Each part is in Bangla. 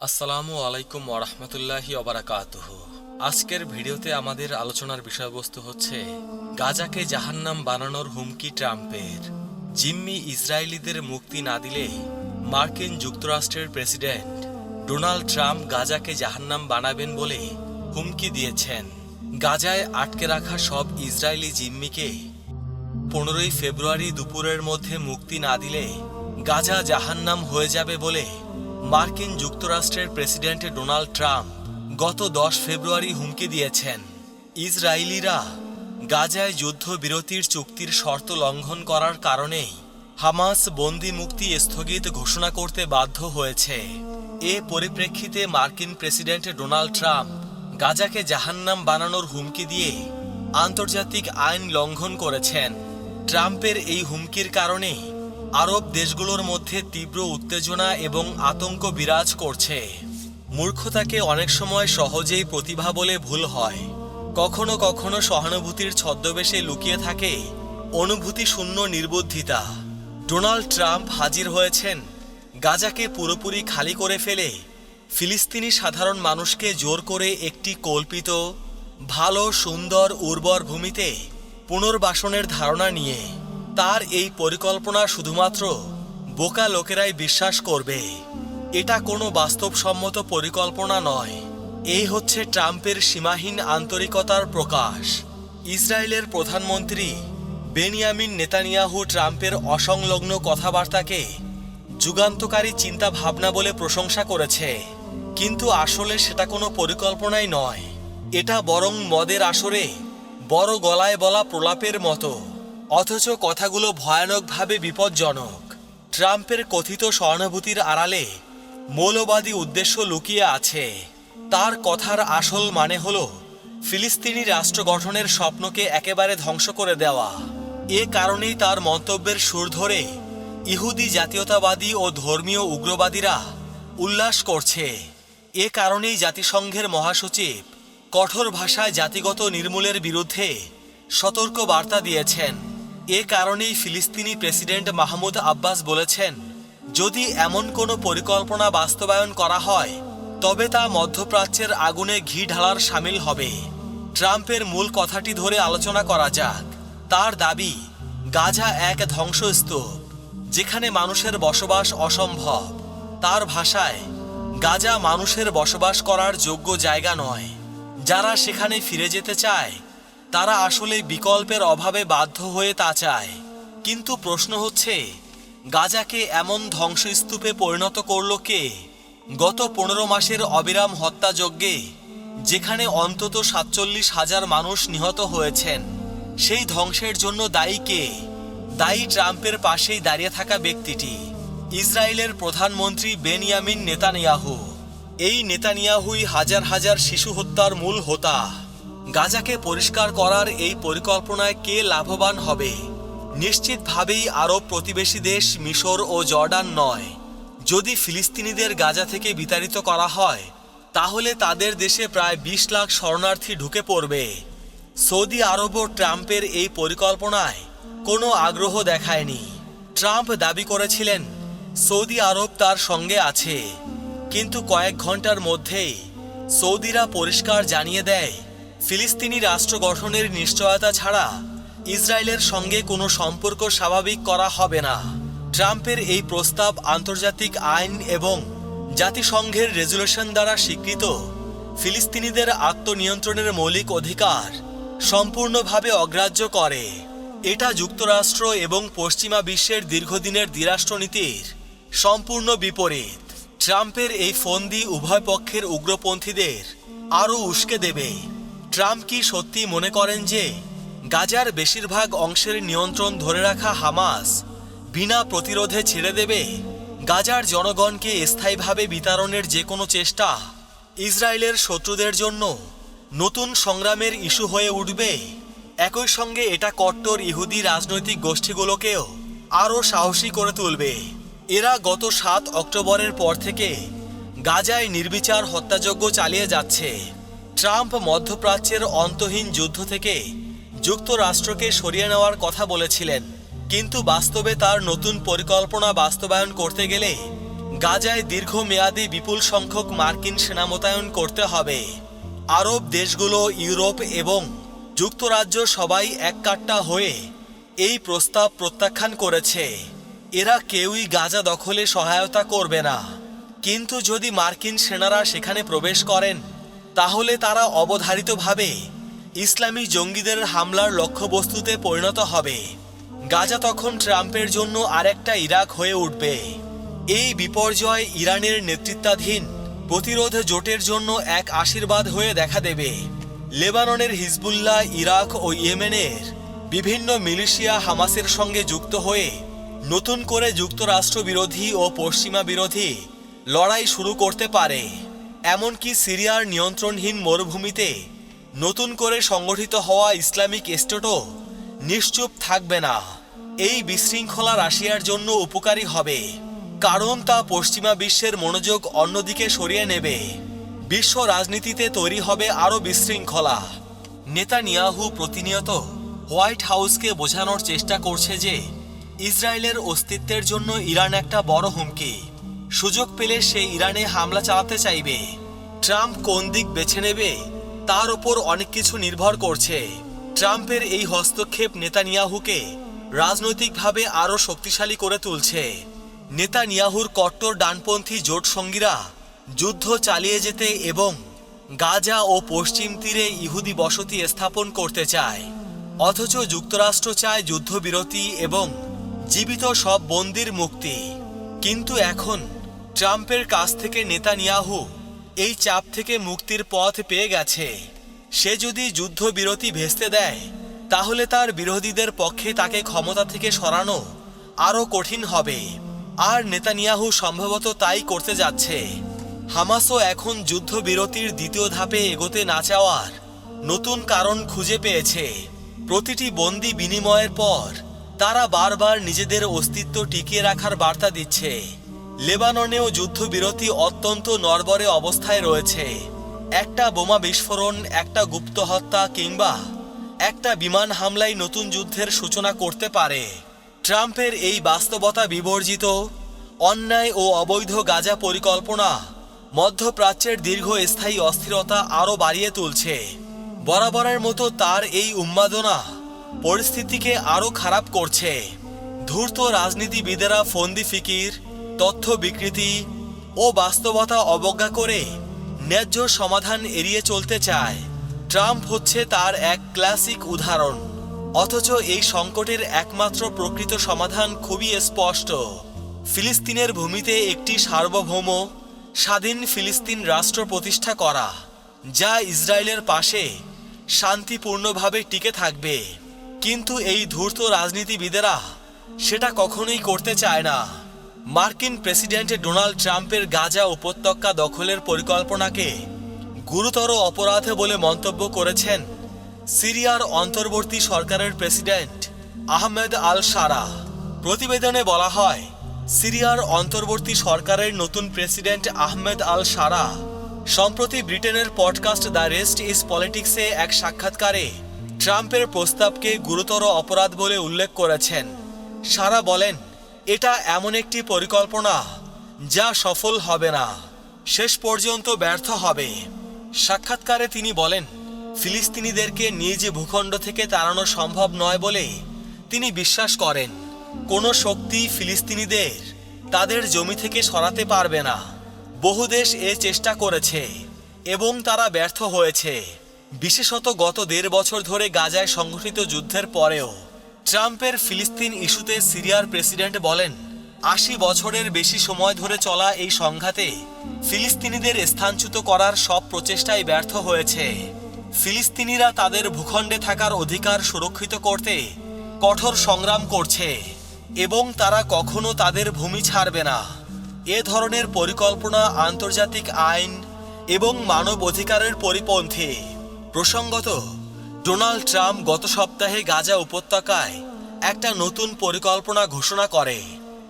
আসসালামু আলাইকুম ওরহমতুল্লাহি অবরাকাতুহ আজকের ভিডিওতে আমাদের আলোচনার বিষয়বস্তু হচ্ছে, গাজাকে জাহান্নাম বানানোর হুমকি ট্রাম্পের। জিম্মি ইসরায়েলিদের মুক্তি না দিলে মার্কিন যুক্তরাষ্ট্রের প্রেসিডেন্ট ডোনাল্ড ট্রাম্প গাজাকে জাহান্নাম বানাবেন বলে হুমকি দিয়েছেন। গাজায় আটকে রাখা সব ইসরায়েলি জিম্মিকে পনেরোই ফেব্রুয়ারি দুপুরের মধ্যে মুক্তি না দিলে গাজা জাহান্নাম হয়ে যাবে বলে মার্কিন যুক্তরাষ্ট্রের প্রেসিডেন্ট ডোনাল্ড ট্রাম্প গত দশ ফেব্রুয়ারি হুমকি দিয়েছেন। ইসরায়েলিরা গাজায় যুদ্ধবিরতির চুক্তির শর্ত লঙ্ঘন করার কারণেই হামাস বন্দি মুক্তি স্থগিত ঘোষণা করতে বাধ্য হয়েছে। এ পরিপ্রেক্ষিতে মার্কিন প্রেসিডেন্ট ডোনাল্ড ট্রাম্প গাজাকে জাহান্নাম বানানোর হুমকি দিয়ে আন্তর্জাতিক আইন লঙ্ঘন করেছেন। ট্রাম্পের এই হুমকির কারণে আরব দেশগুলোর মধ্যে তীব্র উত্তেজনা এবং আতঙ্ক বিরাজ করছে। মূর্খতাকে অনেক সময় সহজেই প্রতিভা বলে ভুল হয়। কখনো কখনো সহানুভূতির ছদ্মবেশে লুকিয়ে থাকে অনুভূতি শূন্য নির্বুদ্ধিতা। ডোনাল্ড ট্রাম্প হাজির হয়েছেন গাজাকে পুরোপুরি খালি করে ফেলে ফিলিস্তিনি সাধারণ মানুষকে জোর করে একটি কল্পিত, ভালো, সুন্দর, উর্বর ভূমিতে পুনর্বাসনের ধারণা নিয়ে। তার এই পরিকল্পনা শুধুমাত্র বোকা লোকেরাই বিশ্বাস করবে। এটা কোনো বাস্তবসম্মত পরিকল্পনা নয়। এই হচ্ছে ট্রাম্পের সীমাহীন আন্তরিকতার প্রকাশ। ইসরায়েলের প্রধানমন্ত্রী বেনিয়ামিন নেতানিয়াহু ট্রাম্পের অসংলগ্ন কথাবার্তাকে যুগান্তকারী চিন্তা ভাবনা বলে প্রশংসা করেছে। কিন্তু আসলে সেটা কোনো পরিকল্পনাই নয়। এটা বরং মদের আসরে বড় গলায় বলা প্রলাপের মতো। অথচ কথাগুলো ভয়ানকভাবে বিপজ্জনক। ট্রাম্পের কথিত সহানুভূতির আড়ালে মৌলবাদী উদ্দেশ্য লুকিয়ে আছে। তার কথার আসল মানে হল ফিলিস্তিনি রাষ্ট্র গঠনের স্বপ্নকে একেবারে ধ্বংস করে দেওয়া। এ কারণেই তার মন্তব্যের সুর ধরে ইহুদি জাতীয়তাবাদী ও ধর্মীয় উগ্রবাদীরা উল্লাস করছে। এ কারণেই জাতিসংঘের মহাসচিব কঠোর ভাষায় জাতিগত নির্মূলের বিরুদ্ধে সতর্ক বার্তা দিয়েছেন। এ কারণেই ফিলিস্তিনি প্রেসিডেন্ট মাহমুদ আব্বাস বলেছেন, যদি এমন কোনো পরিকল্পনা বাস্তবায়ন করা হয়, তবে তা মধ্যপ্রাচ্যের আগুনে ঘি ঢালার সামিল হবে। ট্রাম্পের মূল কথাটি ধরে আলোচনা করা যাক। তার দাবি, গাজা এক ধ্বংসস্তূপ, যেখানে মানুষের বসবাস অসম্ভব। তার ভাষায়, গাজা মানুষের বসবাস করার যোগ্য জায়গা নয়। যারা সেখানে ফিরে যেতে চায় তারা আসলে বিকল্পের অভাবে বাধ্য হয়ে তা চায়। কিন্তু প্রশ্ন হচ্ছে, গাজাকে এমন ধ্বংসস্তূপে পরিণত করল কে? গত পনেরো মাসের অবিরাম হত্যাযজ্ঞে, যেখানে অন্তত সাতচল্লিশ হাজার মানুষ নিহত হয়েছেন, সেই ধ্বংসের জন্য দায়ী কে? দায়ী ট্রাম্পের পাশেই দাঁড়িয়ে থাকা ব্যক্তিটি, ইসরায়েলের প্রধানমন্ত্রী বেনিয়ামিন নেতানিয়াহু। এই নেতানিয়াহুই হাজার হাজার শিশু হত্যার মূল হোতা। গাজাকে পরিষ্কার করার এই পরিকল্পনায় কে লাভবান হবে? নিশ্চিতভাবেই আরব প্রতিবেশী দেশ মিশর ও জর্ডান নয়। যদি ফিলিস্তিনিদের গাজা থেকে বিতাড়িত করা হয়, তাহলে তাদের দেশে প্রায় বিশ লাখ শরণার্থী ঢুকে পড়বে। সৌদি আরবও ট্রাম্পের এই পরিকল্পনায় কোনো আগ্রহ দেখায়নি। ট্রাম্প দাবি করেছিলেন, সৌদি আরব তার সঙ্গে আছে। কিন্তু কয়েক ঘণ্টার মধ্যেই সৌদিরা পরিষ্কার জানিয়ে দেয় ফিলিস্তিনি রাষ্ট্র গঠনের নিশ্চয়তা ছাড়া ইসরায়েলের সঙ্গে কোনো সম্পর্ক স্বাভাবিক করা হবে না। ট্রাম্পের এই প্রস্তাব আন্তর্জাতিক আইন এবং জাতিসংঘের রেজুলেশন দ্বারা স্বীকৃত। ফিলিস্তিনিদের আত্মনিয়ন্ত্রণের মৌলিক অধিকার সম্পূর্ণভাবে অগ্রাহ্য করে। এটা যুক্তরাষ্ট্র এবং পশ্চিমা বিশ্বের দীর্ঘদিনের দ্বিরাষ্ট্রনীতির সম্পূর্ণ বিপরীত। ট্রাম্পের এই ফন্দি উভয় পক্ষের উগ্রপন্থীদের আরও উস্কে দেবে। ট্রাম্প কি সত্যি মনে করেন যে গাজার বেশিরভাগ অংশের নিয়ন্ত্রণ ধরে রাখা হামাস বিনা প্রতিরোধে ছেড়ে দেবে? গাজার জনগণকে স্থায়ীভাবে বিতরণের যে কোনো চেষ্টা ইসরায়েলের শত্রুদের জন্য নতুন সংগ্রামের ইস্যু হয়ে উঠবে। একই সঙ্গে এটা কট্টর ইহুদি রাজনৈতিক গোষ্ঠীগুলোকেও আরও সাহসী করে তুলবে। এরা গত সাত অক্টোবরের পর থেকে গাজায় নির্বিচার হত্যাযজ্ঞ চালিয়ে যাচ্ছে। ট্রাম্প মধ্যপ্রাচ্যের অন্তহীন যুদ্ধ থেকে যুক্তরাষ্ট্রকে সরিয়ে নেওয়ার কথা বলেছিলেন। কিন্তু বাস্তবে তার নতুন পরিকল্পনা বাস্তবায়ন করতে গেলে গাজায় দীর্ঘমেয়াদী বিপুল সংখ্যক মার্কিন সেনা মোতায়েন করতে হবে। আরব দেশগুলো, ইউরোপ এবং যুক্তরাজ্য সবাই এককাট্টা হয়ে এই প্রস্তাব প্রত্যাখ্যান করেছে। এরা কেউই গাজা দখলে সহায়তা করবে না। কিন্তু যদি মার্কিন সেনারা সেখানে প্রবেশ করেন তাহলে তারা অবধারিতভাবে ইসলামী জঙ্গিদের হামলার লক্ষ্যবস্তুতে পরিণত হবে। গাজা তখন ট্রাম্পের জন্য আরেকটা ইরাক হয়ে উঠবে। এই বিপর্যয় ইরানের নেতৃত্বাধীন প্রতিরোধ জোটের জন্য এক আশীর্বাদ হয়ে দেখা দেবে। লেবাননের হিজবুল্লাহ ইরাক ও ইয়েমেনের বিভিন্ন মিলিশিয়া হামাসের সঙ্গে যুক্ত হয়ে নতুন করে যুক্তরাষ্ট্র বিরোধী ও পশ্চিমা বিরোধী লড়াই শুরু করতে পারে। এমনকি সিরিয়ার নিয়ন্ত্রণহীন মরুভূমিতে নতুন করে সংগঠিত হওয়া ইসলামিক স্টেটও নিশ্চুপ থাকবে না। এই বিশৃঙ্খলা রাশিয়ার জন্য উপকারী হবে, কারণ তা পশ্চিমা বিশ্বের মনোযোগ অন্যদিকে সরিয়ে নেবে। বিশ্ব রাজনীতিতে তৈরি হবে আরও বিশৃঙ্খলা। নেতানিয়াহু প্রতিনিয়ত হোয়াইট হাউসকে বোঝানোর চেষ্টা করছে যে, ইসরায়েলের অস্তিত্বের জন্য ইরান একটা বড় হুমকি। সুযোগ পেলে সে ইরানে হামলা চালাতে চাইবে। ট্রাম্প কোন দিক বেছে নেবে, তার ওপর অনেক কিছু নির্ভর করছে। ট্রাম্পের এই হস্তক্ষেপ নেতানিয়াহুকে রাজনৈতিকভাবে আরও শক্তিশালী করে তুলছে। নেতানিয়াহুর কট্টর ডানপন্থী জোট সঙ্গীরা যুদ্ধ চালিয়ে যেতে এবং গাজা ও পশ্চিম তীরে ইহুদি বসতি স্থাপন করতে চায়। অথচ যুক্তরাষ্ট্র চায় যুদ্ধবিরতি এবং জীবিত সব বন্দির মুক্তি। কিন্তু এখন ট্রাম্পের কাছ থেকে নেতানিয়াহু এই চাপ থেকে মুক্তির পথ পেয়ে গেছে। সে যদি যুদ্ধবিরতি ভেস্তে দেয়, তাহলে তার বিরোধীদের পক্ষে তাকে ক্ষমতা থেকে সরানো আরও কঠিন হবে। আর নেতানিয়াহু সম্ভবত তাই করতে যাচ্ছে। হামাসও এখন যুদ্ধবিরতির দ্বিতীয় ধাপে এগোতে না চাওয়ার নতুন কারণ খুঁজে পেয়েছে। প্রতিটি বন্দি বিনিময়ের পর তারা বারবার নিজেদের অস্তিত্ব টিকিয়ে রাখার বার্তা দিচ্ছে। লেবাননেও যুদ্ধবিরতি অত্যন্ত নরবরে অবস্থায় রয়েছে। একটা বোমা বিস্ফোরণ, একটা গুপ্ত হত্যা কিংবা একটা বিমান হামলাই নতুন যুদ্ধের সূচনা করতে পারে। ট্রাম্পের এই বাস্তবতা বিবর্জিত, অন্যায় ও অবৈধ গাজা পরিকল্পনা মধ্যপ্রাচ্যের দীর্ঘস্থায়ী অস্থিরতা আরও বাড়িয়ে তুলছে। বরাবরের মতো তার এই উন্মাদনা পরিস্থিতিকে আরও খারাপ করছে। ধূর্ত রাজনীতিবিদেরা ফন্দি ফিকির, তথ্য বিকৃতি ও বাস্তবতা অবজ্ঞা করে ন্যায্য সমাধান এড়িয়ে চলতে চায়। ট্রাম্প হচ্ছে তার এক ক্লাসিক উদাহরণ। অথচ এই সংকটের একমাত্র প্রকৃত সমাধান খুবই স্পষ্ট। ফিলিস্তিনের ভূমিতে একটি সার্বভৌম, স্বাধীন ফিলিস্তিন রাষ্ট্র প্রতিষ্ঠা করা, যা ইসরায়েলের পাশে শান্তিপূর্ণভাবে টিকে থাকবে। কিন্তু এই ধূর্ত রাজনীতিবিদেরা সেটা কখনোই করতে চায় না। মার্কিন প্রেসিডেন্ট ডোনাল্ড ট্রাম্পের গাজা উপত্যকা দখলের পরিকল্পনাকে গুরুতর অপরাধ বলে মন্তব্য করেছেন সিরিয়ার অন্তর্বর্তী সরকারের প্রেসিডেন্ট আহমেদ আল সারা। প্রতিবেদনে বলা হয়, সিরিয়ার অন্তর্বর্তী সরকারের নতুন প্রেসিডেন্ট আহমেদ আল সারা সম্প্রতি ব্রিটেনের পডকাস্ট দ্য রেস্ট ইজ পলিটিক্সে এক সাক্ষাৎকারে ট্রাম্পের প্রস্তাবকে গুরুতর অপরাধ বলে উল্লেখ করেছেন। সারা বলেন, এটা এমন একটি পরিকল্পনা যা সফল হবে না। শেষ পর্যন্ত ব্যর্থ হবে। সাক্ষাৎকারে তিনি বলেন, ফিলিস্তিনিদেরকে নিজ ভূখণ্ড থেকে তাড়ানো সম্ভব নয় বলে তিনি বিশ্বাস করেন। কোনো শক্তি ফিলিস্তিনিদের তাদের জমি থেকে সরাতে পারবে না। বহু দেশ এ চেষ্টা করেছে এবং তারা ব্যর্থ হয়েছে। বিশেষত গত দেড় বছর ধরে গাজায় সংঘটিত যুদ্ধের পরেও ট্রাম্পের ফিলিস্তিন ইস্যুতে সিরিয়ার প্রেসিডেন্ট বলেন, আশি বছরের বেশি সময় ধরে চলা এই সংঘাতে ফিলিস্তিনিদের স্থানচ্যুত করার সব প্রচেষ্টাই ব্যর্থ হয়েছে। ফিলিস্তিনিরা তাদের ভূখণ্ডে থাকার অধিকার সুরক্ষিত করতে কঠোর সংগ্রাম করছে এবং তারা কখনো তাদের ভূমি ছাড়বে না। এ ধরনের পরিকল্পনা আন্তর্জাতিক আইন এবং মানব অধিকারের পরিপন্থী প্রসঙ্গত, ডোনাল্ড ট্রাম্প গত সপ্তাহে গাজা উপত্যকায় একটা নতুন পরিকল্পনা ঘোষণা করে।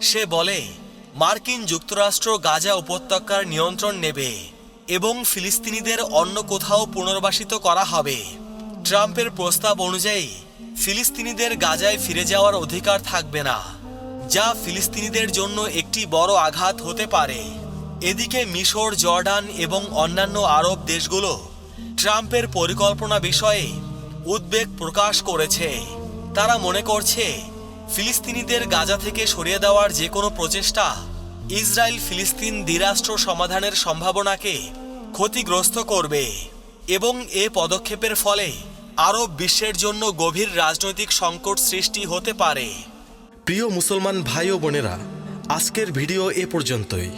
সে বলে, মার্কিন যুক্তরাষ্ট্র গাজা উপত্যকার নিয়ন্ত্রণ নেবে এবং ফিলিস্তিনিদের অন্য কোথাও পুনর্বাসিত করা হবে। ট্রাম্পের প্রস্তাব অনুযায়ী, ফিলিস্তিনিদের গাজায় ফিরে যাওয়ার অধিকার থাকবে না, যা ফিলিস্তিনিদের জন্য একটি বড় আঘাত হতে পারে। এদিকে মিশর, জর্ডান এবং অন্যান্য আরব দেশগুলো ট্রাম্পের পরিকল্পনা বিষয়ে উদ্বেগ প্রকাশ করেছে। তারা মনে করছে, ফিলিস্তিনিদের গাজা থেকে সরিয়ে দেওয়ার যে কোনো প্রচেষ্টা ইসরায়েল ফিলিস্তিন দ্বিরাষ্ট্র সমাধানের সম্ভাবনাকে ক্ষতিগ্রস্ত করবে এবং এ পদক্ষেপের ফলে আরব বিশ্বের জন্য গভীর রাজনৈতিক সংকট সৃষ্টি হতে পারে। প্রিয় মুসলমান ভাই ও বোনেরা, আজকের ভিডিও এ পর্যন্তই।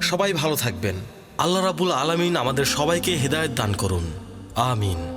সবাই ভালো থাকবেন। আল্লাহ রাবুল আলামিন আমাদের সবাইকে হেদায়েত দান করুন। Amin.